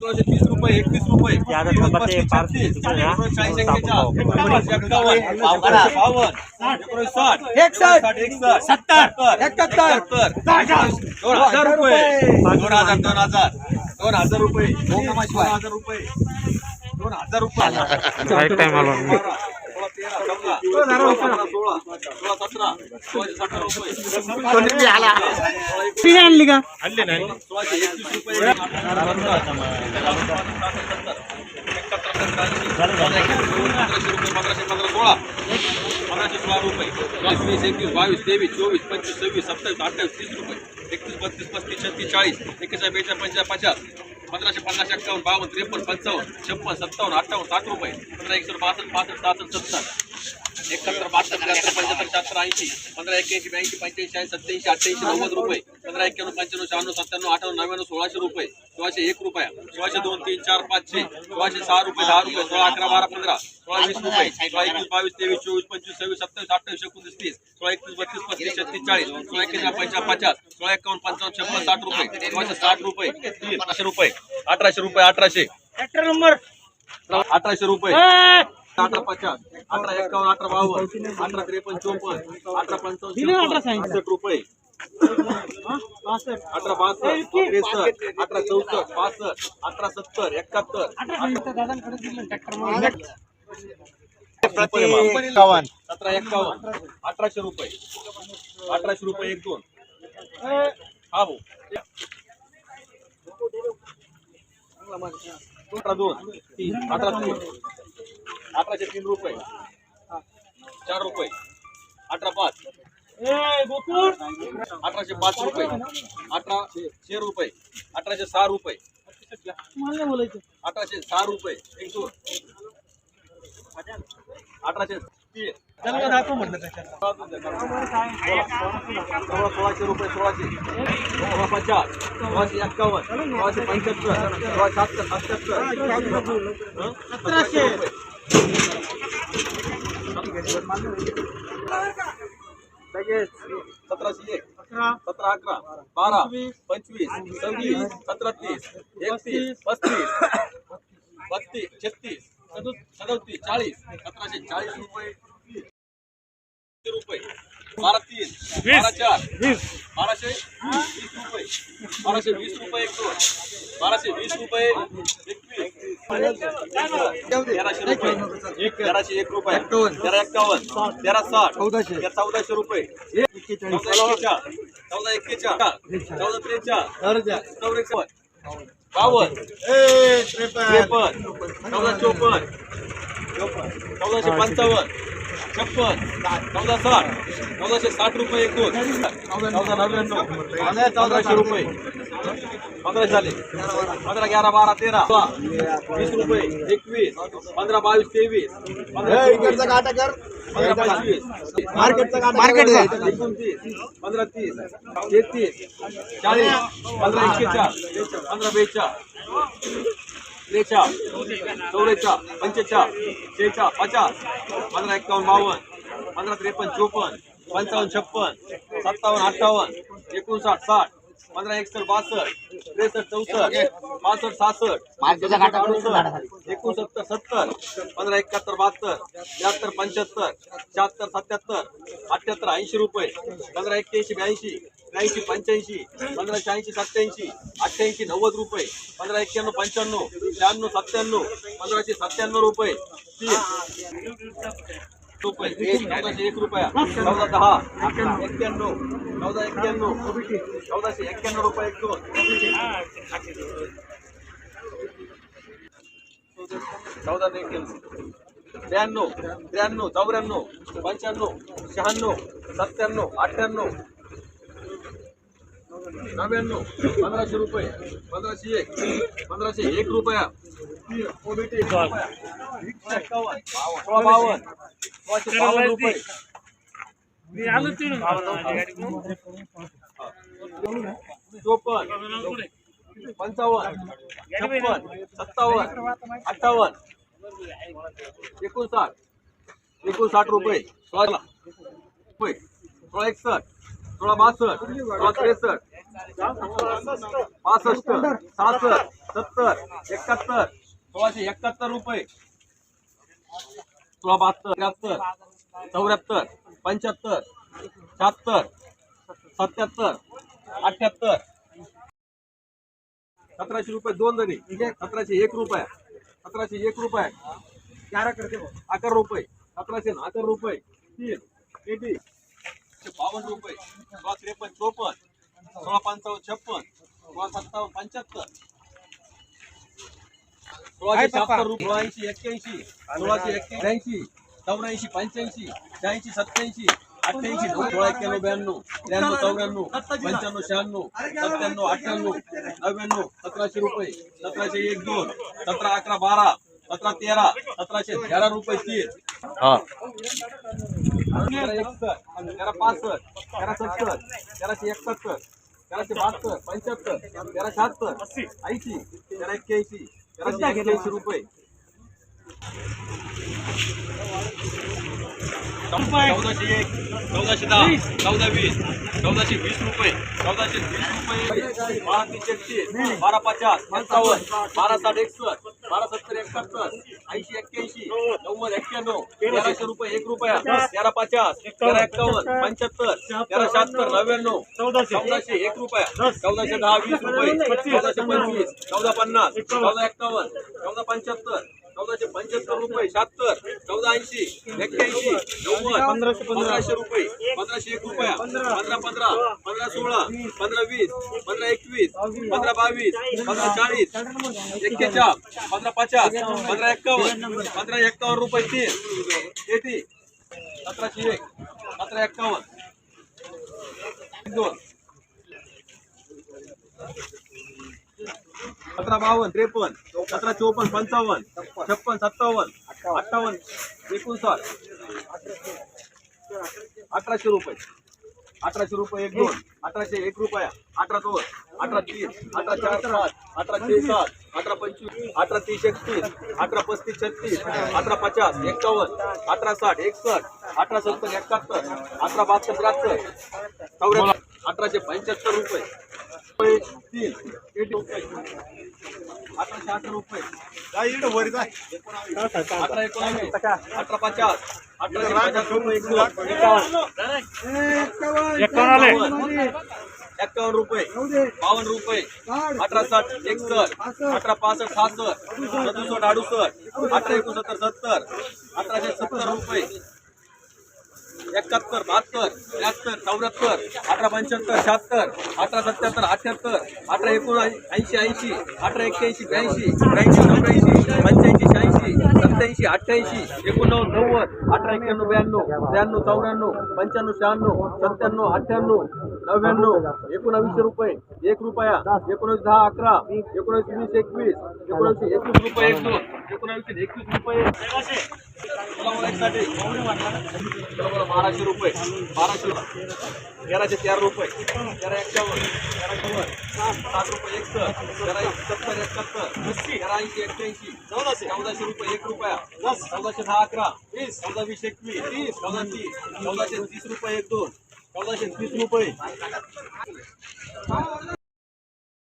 तीस रुपये एकतीस रुपये. एकाहत्तर, दोन हजार रुपये. दोन हजार दोन हजार. दोन हजार रुपये. दोन हजार रुपये. दोन हजार रुपये. राईट टाइम आलो सोळा, तेरा, चौदा, सोळा, पंधरा, सोळा, सोळा, सतरा, सोळाशे सतरा रुपये सोळा, ती आणली का सोळाशे एकवीस रुपये पंधराशे रुपये पंधराशे पंधरा सोळा पंधराशे सोळा रुपये वीस वीस एकवीस बावीस तेवीस चोवीस पंचवीस सव्वीस सत्तावीस अठ्ठावीस तीस रुपये एकतीस बत्तीस पस्तीस छत्तीस चाळीस एकेचाळीस बेचाळीस पंचाळीस पचास पंधराशे पन्नास एक्कावन्न बावन्न त्रेपन्न पंचावन्न छप्पन सत्तावन्न अठ्ठावन्न साठ रुपये. पंधरा एकशे बासष्ट पासष्ट सहासष्ट सत्तर. एकाहत्तर बासष्ट त्र्याहत्तर पंच्याहत्तर शहात्तर ऐंशी. पंधरा एक्क्याऐंशी ब्याऐंशी पंच्याऐंशी ऐंशी सत्याऐंशी अठ्ठ्याऐंशी नव्वद रुपये. पंधरा एक्क्याण्णव पंच्याण्णव शहाण्णव सत्त्याण्णव अठ्ठावन्न नव्याण्णव सोळाशे रुपये. सोळाशे एक रुपया. सोळाशे दोन तीन चार पाच छे. सोळाशे सहा रुपये दहा रुपये. सोळा अकरा बारा पंधरा. सोळा वीस रुपये. सोळा एकवीस बावीस तेवीस चोवीस पंचवीस सव्वीस सत्तावीस अठ्ठावीस एकोणतीस तीस. सोळा एकवीस बत्तीस पस्तीस छत्तीस चाळीस. सोळा एक्केचाळीस पंचाळीस पचास. सोळा एकावन्न पंचावन्न छप्पन साठ रुपये. सोळाशे साठ रुपये. तीन रुपये. अठराशे रुपये अठराशे. नंबर. अठराशे रुपये. अठरा पचास. अठरा एकावन्न अठरा बावन्न. अठरा त्रेपन्न चोपन्न. अठरा पंचावन्न सहासष्ट रुपये. अठरा बासष्ट त्रेसष्ट अठरा चौसष्ट पासष्ट अठरा सत्तर एकाहत्तर. सतरा एक्कावन्न अठराशे रुपये. अठराशे रुपये एक दोन. हा भाऊ. अठरा दोन. तीन. अठरा तीन. अठराशे तीन रुपये. चार रुपये. अठरा पाच. अठराशे पाच रुपये. अठराशे रुपये. अठराशे सहा रुपये. अठराशे सहा रुपये. एक दोन. अठराशे तीन सोळा सोळाशे रुपये सोळाशे. सोळा पचास सोळाशे एक्कावन्न सोळाशे पंच्याहत्तर सोळा सत्तर सत्याहत्तर सतराशे. सतराशे एक सतरा अकरा. बारा पंचवीस. सव्वीस सतरा तीस एकतीस पस्तीस बत्तीस छत्तीस. सदो- सदोतीस चाळीस. सतराशे चाळीस रुपये. रुपये. बारा तीन. बारा चार बाराशे वीस रुपये. बाराशे वीस रुपये एक दोन. बाराशे वीस रुपये एकवीस. तेराशे रुपये. तेराशे एक रुपये. तेरा एक्कावन्न. तेरा साठ. चौदाशे. चौदाशे रुपये. चौदा एक्केचाळ चौदा एक्केचाळ चौदा त्रेचाळ चौदा बावन्न त्रेपन्न. चौदा चोपन्न. चौदाशे पंचावन्न. छप्पन चौदा साठ चौदाशे साठ रुपये एक दोन चौदा नव्याण्णव चौदाशे रुपये. पंधरा झाले. पंधरा ग्यारा बारा तेरा वीस रुपये एकवीस पंधरा बावीस तेवीस पंधरा चोवीस, पंधरा पंचवीस मार्केटचा एकोणतीस पंधरा तीस तेहतीस चाळीस पंधरा एक्केचाळ पंधरा बेचाळ त्रेचाळ चौरेचा पंचेचाळ शेचा पचास पंधरा एक्कावन्न बावन्न पंधरा त्रेपन्न चोपन्न पंचावन्न छप्पन सत्तावन्न अठ्ठावन्न एकोणसाठ साठ पंधरा एकसष्ट बासष्ट त्रेसष्ट चौसष्ट पासष्ट सहासष्ट अडुसष्ट एकोणसत्तर सत्तर पंधरा एकाहत्तर बहात्तर त्र्याहत्तर पंच्याहत्तर शहात्तर सत्याहत्तर अठ्याहत्तर ऐंशी रुपये पंधरा एक्क्याऐंशी ब्याऐंशी त्र्याऐंशी पंच्याऐंशी पंधरा शहाऐंशी सत्याऐंशी अठ्ठ्याऐंशी नव्वद रुपये पंधरा एक्क्याण्णव पंच्याण्णव शहाण्णव सत्त्याण्णव पंधराशे सत्त्याण्णव रुपये तीन. रुपये चौदाशे एक रुपया चौदा दहा एक्क्याण्णव चौदा एक्क्याण्णव चौदाशे एक्क्याण्णव रुपये एक दोन चौदा ते एक्क्याण्णव त्र्याण्णव त्र्याण्णव चौऱ्याण्णव पंच्याण्णव शहाण्णव सत्त्याण्णव अठ्ठ्याण्णव नव्याण्णव पंधराशे रुपये पंधराशे एक पंधराशे एक रुपया. सोळाशे बावन्न रुपये चोपन्न. पंचावन्न. छप्पन. सत्तावन्न. अठ्ठावन्न. एकोणसाठ. एकोणसाठ रुपये. सोळा. रुपये. सोळा एकसष्ट. सोळा बासष्ट. सोळा त्रेसष्ट. पासष्ट. सहासष्ट. सत्तर. एकाहत्तर. सोळाशे एकाहत्तर रुपये. सोळा बहात्तर त्र्याहत्तर चौऱ्याहत्तर पंच्याहत्तर शहात्तर सत्याहत्तर अठ्याहत्तर. सतराशे रुपये दोन जणी. सतराशे एक रुपये. सतराशे एक रुपये. अकरा रुपये. सतराशे अकरा रुपये. तीन किती बावन्न रुपये. सोळा त्रेपन्न चोपन्न. सोळा पंचावन्न छप्पन सोळा सत्तावन्न पंच्याहत्तर. सोळाशे शहात्तर रुपये सोळाऐंशी एक्क्याऐंशी सोळाशे एक्क्याऐंशी चौऱ्याऐंशी पंच्याऐंशी शहाऐंशी सत्याऐंशी अठ्ठ्याऐंशी सोळा एक्क्याण्णव ब्याण्णव त्र्याण्णव चौऱ्याण्णव पंच्याण्णव शहाण्णव सत्त्याण्णव अठ्ठ्याण्णव नव्याण्णव सतराशे रुपये सतराशे एक दोन सतरा अकरा बारा सतरा तेरा सतराशे तेरा रुपये तीन. तेरा एकसष्ट तेरा पासष्ट तेरा सत्तर तेराशे एकाहत्तर तेराशे बहात्तर पंच्याहत्तर तेरा शहात्तर ऐंशी तेरा एक्क्याऐंशी एक्क्याऐंशी रुपये? चौदाशे एक चौदाशे दहा चौदा वीस चौदाशे वीस रुपये चौदाशे वीस रुपये. बारा तीस एकतीस बारा पचास पंचावन्न बारा साठ एकसष्ट बारा सत्तर एकाहत्तर ऐंशी एक्क्याऐंशी नव्वद एक्क्याण्णव तेराशे रुपये एक रुपया तेरा पचास तेरा एक्कावन्न पंच्याहत्तर तेरा शहात्तर नव्याण्णव चौदाशे. एक रुपया चौदाशे दहा वीस रुपये चौदाशे पंचवीस चौदा पन्नास चौदा एक्कावन्न चौदा पंच्याहत्तर चौदाशे पंच्याहत्तर रुपये शहात्तर चौदा ऐंशी एक्क्याऐंशी नव्वद पंधराशे रुपये पंधराशे एक रुपया पंधरा. पंधरा पंधरा सोळा पंधरा वीस पंधरा एकवीस पंधरा बावीस पंधरा चाळीस एक्केचाळ पंधरा पचास पंधरा एक्कावन्न पंधरा एक्कावन्न रुपये तीन तेहतीस सतराशे एक सतरा एक्कावन्न दोन. सतरा बावन्न त्रेपन्न सतरा चौपन्न पंचावन्न छप्पन सत्तावन्न अठ्ठावन्न एकोणसाठ. अठराशे रुपये. अठराशे रुपये एक दोन अठराशे एक रुपया अठरा दोन अठरा तीन अठरा चार सात अठरा छे सात अठरा पंचवीस अठरा तीस एकतीस अठरा पस्तीस छत्तीस अठरा पचास एक्कावन्न अठरा साठ एकसष्ट अठरा सत्तर एकाहत्तर अठरा बहात्तर त्र्याहत्तर. चौऱ्या अठराशे पंच्याहत्तर रुपये. रुपये तीन एटी रुपये अठराशे अठरा रुपये अठरा एकोणावीस अठरा पचास अठरा पचास रुपये एक दोन एक्कावन्न रुपये बावन्न रुपये अठरा साठ एकसष्ट अठरा पासष्ट सहासष्ट सदुसष्ट अडुसष्ट अठरा एकोणसत्तर सत्तर अठराशे सत्तर रुपये. एकाहत्तर बहात्तर त्र्याहत्तर चौऱ्याहत्तर अठरा पंच्याहत्तर शहात्तर अठरा सत्याहत्तर अठ्याहत्तर अठरा एकोणऐंशी ऐंशी ऐंशी अठरा एक्क्याऐंशी ब्याऐंशी ब्याऐंशी चौऱ्याऐंशी पंच्याऐंशी शहाऐंशी सत्याऐंशी अठ्ठ्याऐंशी एकोणनव्वद नव्वद अठरा एक्क्याण्णव ब्याण्णव त्र्याण्णव चौऱ्याण्णव पंच्याण्णव शहाण्णव सत्त्याण्णव अठ्ठ्याण्णव नव्याण्णव एकोणावीसशे रुपये एक रुपया एकोणीस दहा अकरा एकोणीस वीस एकवीस एकोणीसशे एकवीस रुपये एक दोन एकोणावीसशे एकवीस रुपये. बाराशे रुपये. बाराशे तेराशे चार रुपये. तेरा एक्कावन्न. तेरा शंभर सात रुपये एक सर तेरा सत्तर एकाहत्तर. तेरा ऐंशी एक्क्याऐंशी. चौदाशे. चौदाशे रुपये एक रुपया. चौदाशे दहा अकरा. वीस चौदा वीस एकवीस. तीस चौदा तीस. चौदाशे तीस रुपये एक दोन. चौदाशे तीस रुपये.